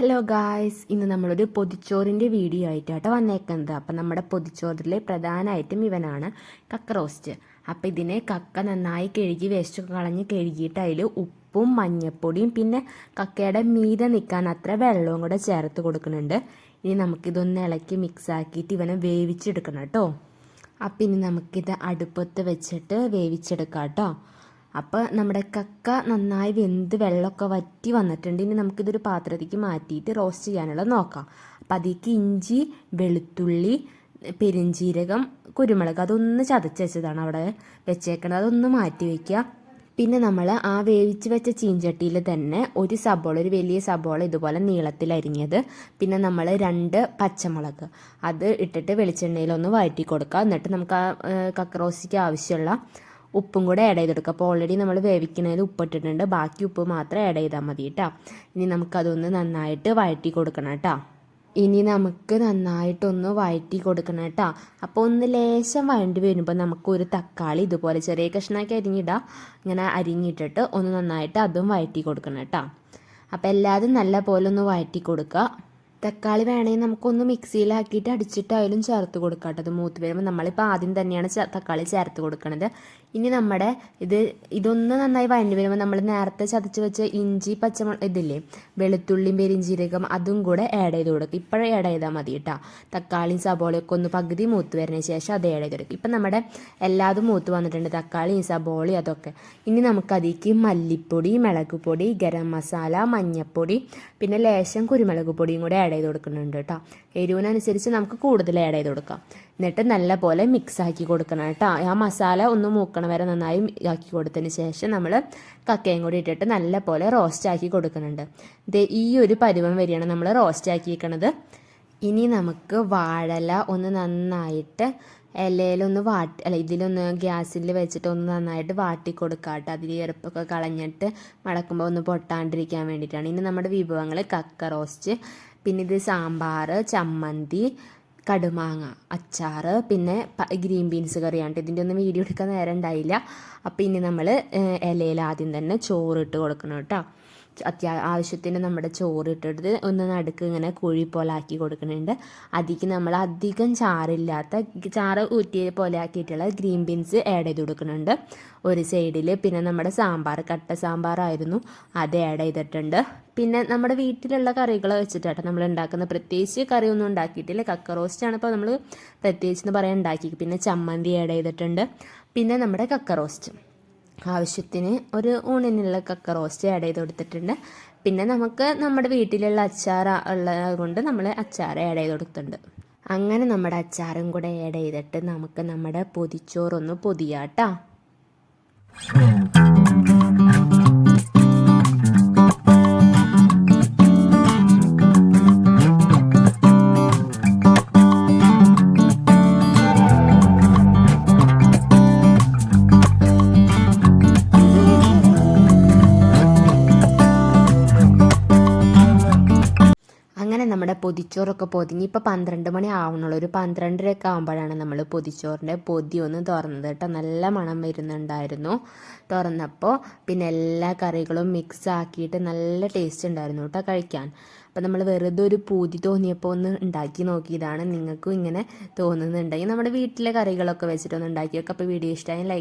Hello guys ഇന്ന് നമ്മളൊരു പൊതിച്ചോറിന്റെ video ആയിട്ടാട്ടോ വന്നേക്കുന്നത്. അപ്പം നമ്മുടെ പൊതിച്ചോറിലെ പ്രധാന ഐറ്റം ഇവനാണ് കക്ക റോസ്റ്റ് അപ്പം ഇതിനെ കക്ക നന്നായി കഴുകി വേസ്റ്റൊക്കെ കളഞ്ഞ് കഴുകിയിട്ട് അതിൽ ഉപ്പും മഞ്ഞപ്പൊടിയും പിന്നെ കക്കയുടെ മീതെ നിൽക്കാൻ അത്ര വെള്ളവും കൂടെ ചേർത്ത് കൊടുക്കുന്നുണ്ട്. ഇനി നമുക്കിതൊന്ന് ഇളക്കി മിക്സ് ആക്കിയിട്ട് ഇവനെ വേവിച്ചെടുക്കണം കേട്ടോ. അപ്പം ഇനി നമുക്കിത് അടുപ്പത്ത് വെച്ചിട്ട് വേവിച്ചെടുക്കാം കേട്ടോ. അപ്പോൾ നമ്മുടെ കക്ക നന്നായി വെന്ത് വെള്ളമൊക്കെ വറ്റി വന്നിട്ടുണ്ട്. ഇനി നമുക്കിതൊരു പാത്രത്തേക്ക് മാറ്റിയിട്ട് റോസ്റ്റ് ചെയ്യാനുള്ള നോക്കാം. അപ്പം അതിലേക്ക് ഇഞ്ചി വെളുത്തുള്ളി പെരിഞ്ജീരകം കുരുമുളക് അതൊന്ന് ചതച്ച് വെച്ചതാണ് അവിടെ വെച്ചേക്കണത്. അതൊന്ന് മാറ്റി വയ്ക്കുക പിന്നെ നമ്മൾ ആ വേവിച്ച് വെച്ച ചീഞ്ചട്ടിയിൽ തന്നെ ഒരു സബോള ഒരു വലിയ സബോള ഇതുപോലെ നീളത്തിൽ അരിഞ്ഞത്. പിന്നെ നമ്മൾ രണ്ട് പച്ചമുളക് അത് ഇട്ടിട്ട് വെളിച്ചെണ്ണയിലൊന്ന് വഴറ്റി കൊടുക്കുക. എന്നിട്ട് നമുക്ക് ആ കക്കറോസിക്ക് ആവശ്യമുള്ള ഉപ്പും കൂടെ ആഡ് ചെയ്ത് കൊടുക്കുക അപ്പോൾ ഓൾറെഡി നമ്മൾ വേവിക്കുന്നതിൽ ഉപ്പ് ഇട്ടിട്ടുണ്ട് ബാക്കി ഉപ്പ് മാത്രം ആഡ് ചെയ്താൽ മതി കേട്ടോ ഇനി നമുക്കതൊന്ന് നന്നായിട്ട് വഴറ്റി കൊടുക്കണം കേട്ടോ ഇനി നമുക്ക് നന്നായിട്ടൊന്ന് വഴറ്റി കൊടുക്കണം കേട്ടോ അപ്പോൾ ഒന്ന് ലേശം വഴണ്ടി വരുമ്പോൾ നമുക്ക് ഒരു തക്കാളി ഇതുപോലെ ചെറിയ കഷ്ണമാക്കി അരിഞ്ഞിടാം. ഇങ്ങനെ അരിഞ്ഞിട്ടിട്ട് ഒന്ന് നന്നായിട്ട് അതും വഴറ്റി കൊടുക്കണം കേട്ടോ അപ്പോൾ എല്ലാതും നല്ല പോലെ ഒന്ന് വഴറ്റി കൊടുക്കുക. തക്കാളി വേണമെങ്കിൽ നമുക്കൊന്ന് മിക്സിയിലാക്കിയിട്ട് അടിച്ചിട്ടായാലും ചേർത്ത് കൊടുക്കാം അത് മൂത്ത് വരുമ്പോൾ നമ്മളിപ്പോൾ ആദ്യം തന്നെയാണ് തക്കാളി ചേർത്ത് കൊടുക്കുന്നത് ഇനി നമ്മുടെ ഇത് ഇതൊന്ന് നന്നായി വഴഞ്ഞു വരുമ്പോൾ നമ്മൾ നേരത്തെ ചതച്ച് വെച്ച ഇഞ്ചി പച്ചമുളക് ഇതില്ലേ വെളുത്തുള്ളിയും പെരിഞ്ചീരകം അതും കൂടെ ആഡ് ചെയ്ത് കൊടുക്കും. ഇപ്പോഴും ആഡ് ചെയ്താൽ മതി കേട്ടോ തക്കാളിയും സബോളയൊക്കെ ഒന്ന് പകുതി മൂത്ത് വരുന്നതിന് ശേഷം അത് ആഡ് ചെയ്ത് കൊടുക്കും. ഇപ്പം നമ്മുടെ എല്ലാതും മൂത്ത് വന്നിട്ടുണ്ട്. തക്കാളിയും സബോളയും അതൊക്കെ. ഇനി നമുക്ക് അതിലേക്ക് മല്ലിപ്പൊടി മുളക് പൊടി ഗരം മസാല മഞ്ഞൾപ്പൊടി പിന്നെ ലേശം കുരുമുളക് പൊടിയും കൂടെ ചെയ്ത് കൊടുക്കുന്നുണ്ട് കേട്ടോ. എരിവിനനുസരിച്ച് നമുക്ക് കൂടുതൽ ആഡ് ചെയ്ത് കൊടുക്കാം. എന്നിട്ട് നല്ല പോലെ മിക്സ് ആക്കി കൊടുക്കണം കേട്ടോ. ആ മസാല ഒന്ന് മൂക്കണ വരെ നന്നായി ആക്കി കൊടുത്തതിന് ശേഷം നമ്മൾ കക്കയും കൂടി ഇട്ടിട്ട് നല്ല പോലെ റോസ്റ്റ് ആക്കി കൊടുക്കുന്നുണ്ട്. ഇത് ഈ ഒരു പരുവം വരെയാണ് നമ്മൾ റോസ്റ്റ് ആക്കിയിരിക്കണത് ഇനി നമുക്ക് വാഴല ഒന്ന് നന്നായിട്ട് ഇലയിലൊന്ന് വാട്ടി അല്ല ഇതിലൊന്ന് ഗ്യാസിൽ വെച്ചിട്ട് ഒന്ന് നന്നായിട്ട് വാട്ടി കൊടുക്കുക കേട്ടോ. അതിൽ എറുപ്പൊക്കെ കളഞ്ഞിട്ട് മടക്കുമ്പോൾ ഒന്ന് പൊട്ടാണ്ടിരിക്കാൻ വേണ്ടിയിട്ടാണ്. ഇനി നമ്മുടെ വിഭവങ്ങൾ കക്ക റോസ്റ്റ് പിന്നെ ഇത് സാമ്പാർ ചമ്മന്തി കടുമാങ്ങ അച്ചാർ പിന്നെ ഗ്രീൻ ബീൻസ് കറിയാണ് ഇതിന്റെ ഒന്നും വീഡിയോ എടുക്കാൻ നേരം ഉണ്ടായില്ല. അപ്പോൾ ഇനി നമ്മൾ ഇലയിൽ ആദ്യം തന്നെ ചോറ് ഇട്ട് കൊടുക്കണം കേട്ടോ. അത്യാ ആവശ്യത്തിന് നമ്മുടെ ചോറ് ഇട്ടെടുത്ത് ഒന്ന് നടുക്ക് ഇങ്ങനെ കുഴി പോലെ ആക്കി കൊടുക്കുന്നുണ്ട്. അതിക്ക് നമ്മൾ അധികം ചാറില്ലാത്ത ചാറ് ഊറ്റിയ പോലെ ആക്കിയിട്ടുള്ള ഗ്രീൻ ബീൻസ് ആഡ് ചെയ്ത് കൊടുക്കുന്നുണ്ട്. ഒരു സൈഡിൽ പിന്നെ നമ്മുടെ സാമ്പാർ കട്ട സാമ്പാറായിരുന്നു അത് ആഡ് ചെയ്തിട്ടുണ്ട്. പിന്നെ നമ്മുടെ വീട്ടിലുള്ള കറികൾ വെച്ചിട്ടാണ് നമ്മൾ ഉണ്ടാക്കുന്ന. പ്രത്യേകിച്ച് കറിയൊന്നും ഉണ്ടാക്കിയിട്ടില്ല. കക്ക റോസ്റ്റാണ് ഇപ്പോൾ നമ്മൾ പ്രത്യേകിച്ച് എന്ന് പറയാൻ ഉണ്ടാക്കി പിന്നെ ചമ്മന്തി ആഡ് ചെയ്തിട്ടുണ്ട്. പിന്നെ നമ്മുടെ കക്ക റോസ്റ്റ് ആവശ്യത്തിന് ഒരു ഊണിനുള്ള കക്ക റോസ്റ്റ് ആഡ് ചെയ്ത് കൊടുത്തിട്ടുണ്ട്. പിന്നെ നമുക്ക് നമ്മുടെ വീട്ടിലുള്ള അച്ചാർ ഉള്ളത് കൊണ്ട് നമ്മൾ അച്ചാർ ആഡ് ചെയ്ത് കൊടുത്തിട്ടുണ്ട്. അങ്ങനെ നമ്മുടെ അച്ചാറും കൂടെ ആഡ് ചെയ്തിട്ട് നമുക്ക് നമ്മുടെ പൊതിച്ചോറൊന്ന് പൊതിയാട്ടാ. നമ്മുടെ പൊതിച്ചോറൊക്കെ പൊതിഞ്ഞ് ഇപ്പോൾ പന്ത്രണ്ട് മണി ആവണുള്ളൂ. ഒരു പന്ത്രണ്ടരയൊക്കെ ആകുമ്പോഴാണ് നമ്മൾ പൊതിച്ചോറിന്റെ പൊതി ഒന്ന് തുറന്നത് കേട്ടോ. നല്ല മണം വരുന്നുണ്ടായിരുന്നു തുറന്നപ്പോൾ പിന്നെ എല്ലാ കറികളും മിക്സ് ആക്കിയിട്ട് നല്ല ടേസ്റ്റ് ഉണ്ടായിരുന്നു കേട്ടോ കഴിക്കാൻ. അപ്പോൾ നമ്മൾ വെറുതെ ഒരു പൂതി തോന്നിയപ്പോൾ ഒന്ന് ഉണ്ടാക്കി നോക്കിയതാണ്. നിങ്ങൾക്കും ഇങ്ങനെ തോന്നുന്നുണ്ടെങ്കിൽ നമ്മുടെ വീട്ടിലെ കറികളൊക്കെ വെച്ചിട്ടൊന്ന് ഉണ്ടാക്കി വെക്കാം അപ്പോൾ വീഡിയോ ഇഷ്ടമായി ലൈക്ക്